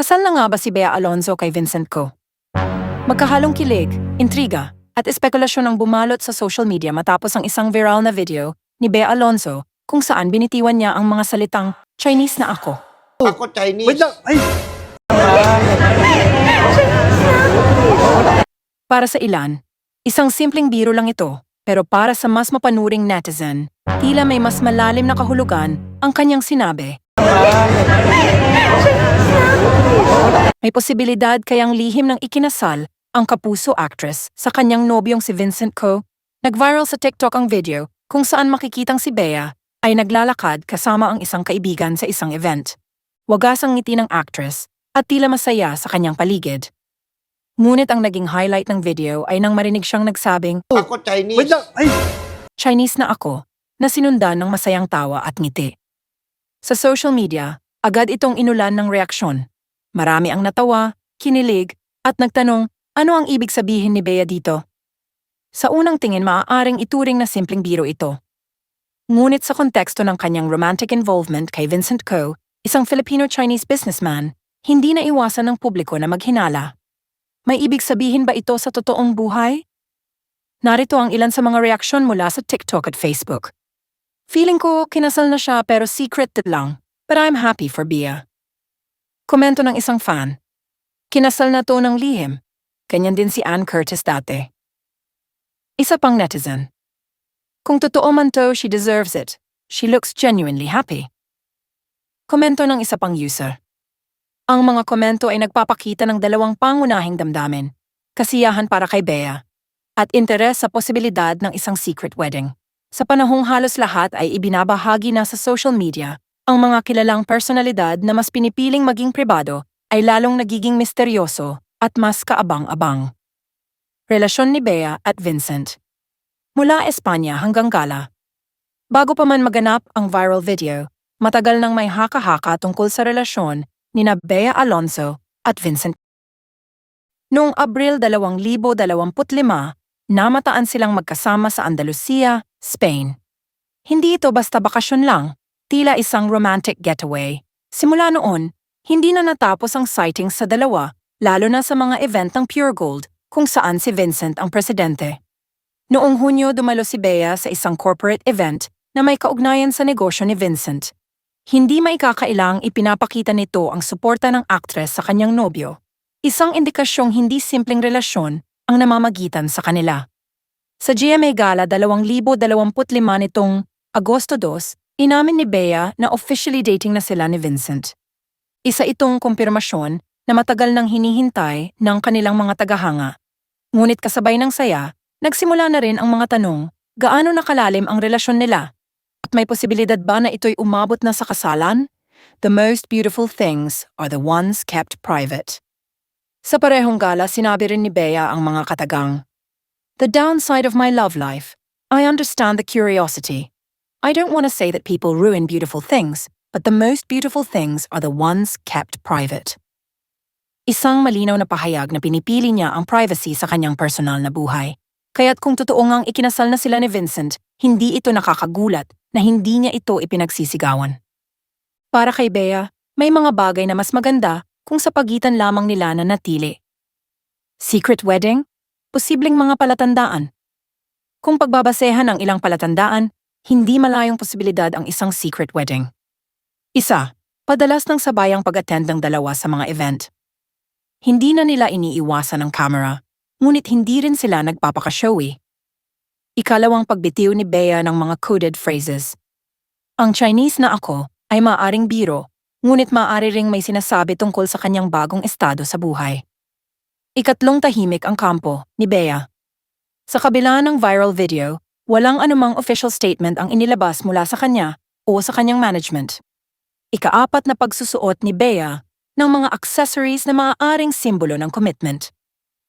Kasal na nga ba si Bea Alonzo kay Vincent Co? Magkahalong kilig, intriga, at espekulasyon ang bumalot sa social media matapos ang isang viral na video ni Bea Alonzo kung saan binitiwan niya ang mga salitang Chinese na ako. Ako Chinese. Wait lang. Ay, Para sa ilan, isang simpleng biro lang ito, pero para sa mas mapanuring netizen, tila may mas malalim na kahulugan ang kanyang sinabi. May posibilidad kayang lihim ng ikinasal ang kapuso actress sa kanyang nobyong si Vincent Co. Nag-viral sa TikTok ang video kung saan makikitang si Bea ay naglalakad kasama ang isang kaibigan sa isang event. Wagas ang ngiti ng actress at tila masaya sa kanyang paligid. Ngunit ang naging highlight ng video ay nang marinig siyang nagsabing, Ako Chinese. wait lang. Ay, Chinese na ako, na sinundan ng masayang tawa at ngiti. Sa social media, agad itong inulan ng reaksyon. Marami ang natawa, kinilig, at nagtanong, ano ang ibig sabihin ni Bea dito? Sa unang tingin maaaring ituring na simpleng biro ito. Ngunit sa konteksto ng kanyang romantic involvement kay Vincent Co., isang Filipino-Chinese businessman, hindi na iwasan ng publiko na maghinala. May ibig sabihin ba ito sa totoong buhay? Narito ang ilan sa mga reaksyon mula sa TikTok at Facebook. Feeling ko kinasal na siya pero secret lang, but I'm happy for Bia. Komento ng isang fan. Kinasal na to ng lihim. Ganyan din si Ann Curtis dati. Isa pang netizen. Kung totoo man to, she deserves it. She looks genuinely happy. Komento ng isa pang user. Ang mga komento ay nagpapakita ng dalawang pangunahing damdamin. Kasiyahan para kay Bea at interes sa posibilidad ng isang secret wedding. Sa panahong halos lahat ay ibinabahagi na sa social media, ang mga kilalang personalidad na mas pinipiling maging pribado ay lalong nagiging misteryoso at mas kaabang-abang. Relasyon ni Bea at Vincent Mula Espanya hanggang Gala. Bago pa man maganap ang viral video, matagal nang may haka-haka tungkol sa relasyon ni na Bea Alonso at Vincent. Noong Abril 2025, namataan silang magkasama sa Andalusia, Spain. Hindi ito basta bakasyon lang, tila isang romantic getaway. Simula noon, hindi na natapos ang sightings sa dalawa, lalo na sa mga event ng Pure Gold, kung saan si Vincent ang presidente. Noong Hunyo dumalo si Bea sa isang corporate event na may kaugnayan sa negosyo ni Vincent. Hindi maikakailang ipinapakita nito ang suporta ng aktres sa kanyang nobyo. Isang indikasyong hindi simpleng relasyon ang namamagitan sa kanila. Sa GMA Gala 2025 nitong Agosto 2, inamin ni Bea na officially dating na sila ni Vincent. Isa itong kumpirmasyon na matagal nang hinihintay ng kanilang mga tagahanga. Ngunit kasabay ng saya, nagsimula na rin ang mga tanong, gaano nakalalim ang relasyon nila? At may posibilidad ba na ito'y umabot na sa kasalan? The most beautiful things are the ones kept private. Sa parehong gala, sinabi rin ni Bea ang mga katagang, The downside of my love life, I understand the curiosity. I don't want to say that people ruin beautiful things, but the most beautiful things are the ones kept private. Isang malinaw na pahayag na pinipili niya ang privacy sa kanyang personal na buhay. Kaya't kung totoo ngang ikinasal na sila ni Vincent, hindi ito nakakagulat na hindi niya ito ipinagsisigawan. Para kay Bea, may mga bagay na mas maganda kung sa pagitan lamang nila na natili. Secret wedding? Posibleng mga palatandaan. Kung pagbabasehan ang ilang palatandaan, hindi malayong posibilidad ang isang secret wedding. Isa, padalas ng sabayang pag-attend ng dalawa sa mga event. Hindi na nila iniiwasan ang camera, ngunit hindi rin sila nagpapaka-showy. Ikalawang pagbitiw ni Bea ng mga coded phrases. Ang Chinese na ako ay maaring biro, ngunit maaari ring may sinasabi tungkol sa kanyang bagong estado sa buhay. Ikatlong tahimik ang kampo ni Bea. Sa kabila ng viral video, walang anumang official statement ang inilabas mula sa kanya o sa kanyang management. Ikaapat na pagsusuot ni Bea ng mga accessories na maaaring simbolo ng commitment.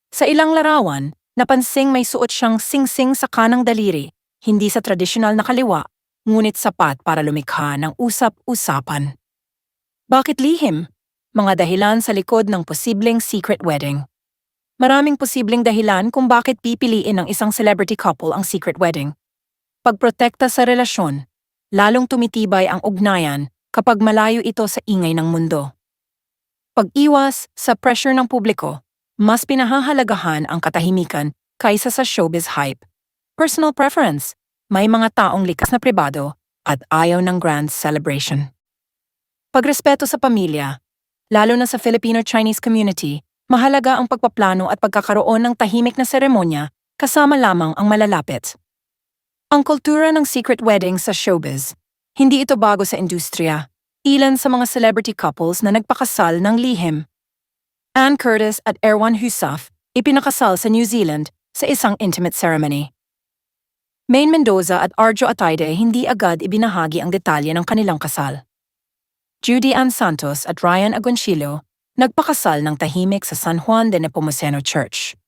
Sa ilang larawan, napansing may suot siyang singsing sa kanang daliri, hindi sa tradisyonal na kaliwa, ngunit sapat para lumikha ng usap-usapan. Bakit lihim? Mga dahilan sa likod ng posibleng secret wedding. Maraming posibleng dahilan kung bakit pipiliin ng isang celebrity couple ang secret wedding. Pagprotekta sa relasyon, lalong tumitibay ang ugnayan kapag malayo ito sa ingay ng mundo. Pag-iwas sa pressure ng publiko, mas pinahahalagahan ang katahimikan kaysa sa showbiz hype. Personal preference, may mga taong likas na pribado at ayaw ng grand celebration. Pagrespeto sa pamilya, lalo na sa Filipino-Chinese community, mahalaga ang pagpaplano at pagkakaroon ng tahimik na seremonya kasama lamang ang malalapit. Ang kultura ng secret wedding sa showbiz, hindi ito bago sa industriya. Ilan sa mga celebrity couples na nagpakasal ng lihim. Anne Curtis at Erwan Husaf ipinakasal sa New Zealand sa isang intimate ceremony. Maine Mendoza at Arjo Ataide hindi agad ibinahagi ang detalye ng kanilang kasal. Judy Ann Santos at Ryan Agoncillo nagpakasal ng tahimik sa San Juan de Nepomuceno Church.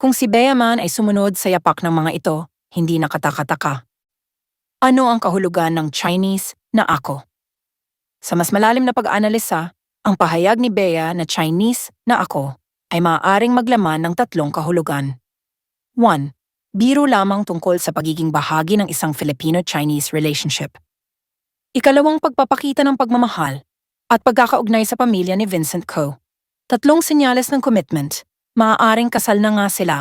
Kung si Bea man ay sumunod sa yapak ng mga ito, hindi nakatakataka. Ano ang kahulugan ng Chinese na ako? Sa mas malalim na pag-aanalisa, ang pahayag ni Bea na Chinese na ako ay maaaring maglaman ng tatlong kahulugan. 1. Biro lamang tungkol sa pagiging bahagi ng isang Filipino-Chinese relationship. Ikalawang pagpapakita ng pagmamahal at pagkakaugnay sa pamilya ni Vincent Co. Tatlong senyales ng commitment, maaaring kasal na nga sila.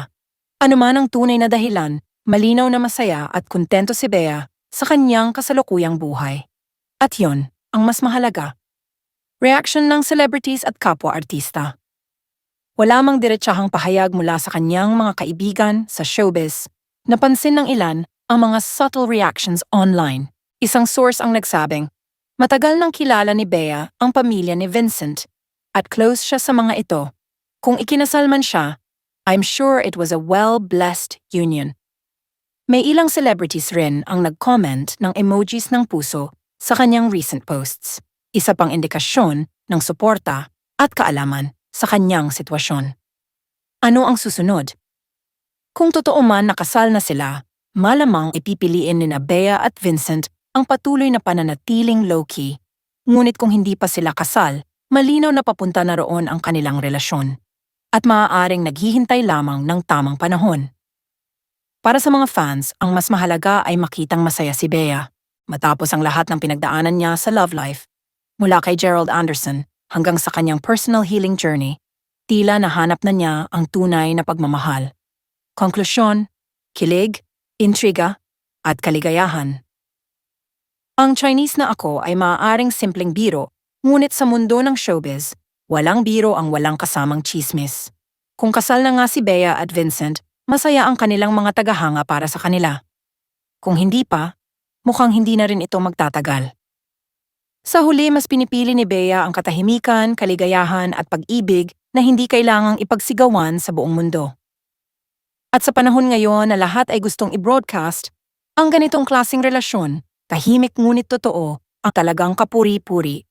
Ano man ang tunay na dahilan, malinaw na masaya at kontento si Bea sa kanyang kasalukuyang buhay. At yon, ang mas mahalaga. Reaction ng celebrities at kapwa-artista. Wala mang diretsahang pahayag mula sa kanyang mga kaibigan sa showbiz. Napansin ng ilan ang mga subtle reactions online. Isang source ang nagsabing, matagal nang kilala ni Bea ang pamilya ni Vincent at close siya sa mga ito. Kung ikinasal man siya, I'm sure it was a well-blessed union. May ilang celebrities rin ang nag-comment ng emojis ng puso sa kanyang recent posts. Isa pang indikasyon ng suporta at kaalaman sa kanyang sitwasyon. Ano ang susunod? Kung totoo man nakasal na sila, malamang ipipiliin ni Bea at Vincent ang patuloy na pananatiling low-key. Ngunit kung hindi pa sila kasal, malinaw na papunta na roon ang kanilang relasyon. At maaaring naghihintay lamang ng tamang panahon. Para sa mga fans, ang mas mahalaga ay makitang masaya si Bea matapos ang lahat ng pinagdaanan niya sa love life, mula kay Gerald Anderson hanggang sa kanyang personal healing journey, tila nahanap na niya ang tunay na pagmamahal. Konklusyon, kilig, intriga, at kaligayahan. Ang Chinese na ako ay maaaring simpleng biro, ngunit sa mundo ng showbiz, walang biro ang walang kasamang chismis. Kung kasal na nga si Bea at Vincent, masaya ang kanilang mga tagahanga para sa kanila. Kung hindi pa, mukhang hindi na rin ito magtatagal. Sa huli, mas pinipili ni Bea ang katahimikan, kaligayahan at pag-ibig na hindi kailangang ipagsigawan sa buong mundo. At sa panahon ngayon na lahat ay gustong i-broadcast, ang ganitong klasing relasyon, tahimik ngunit totoo, ang talagang kapuri-puri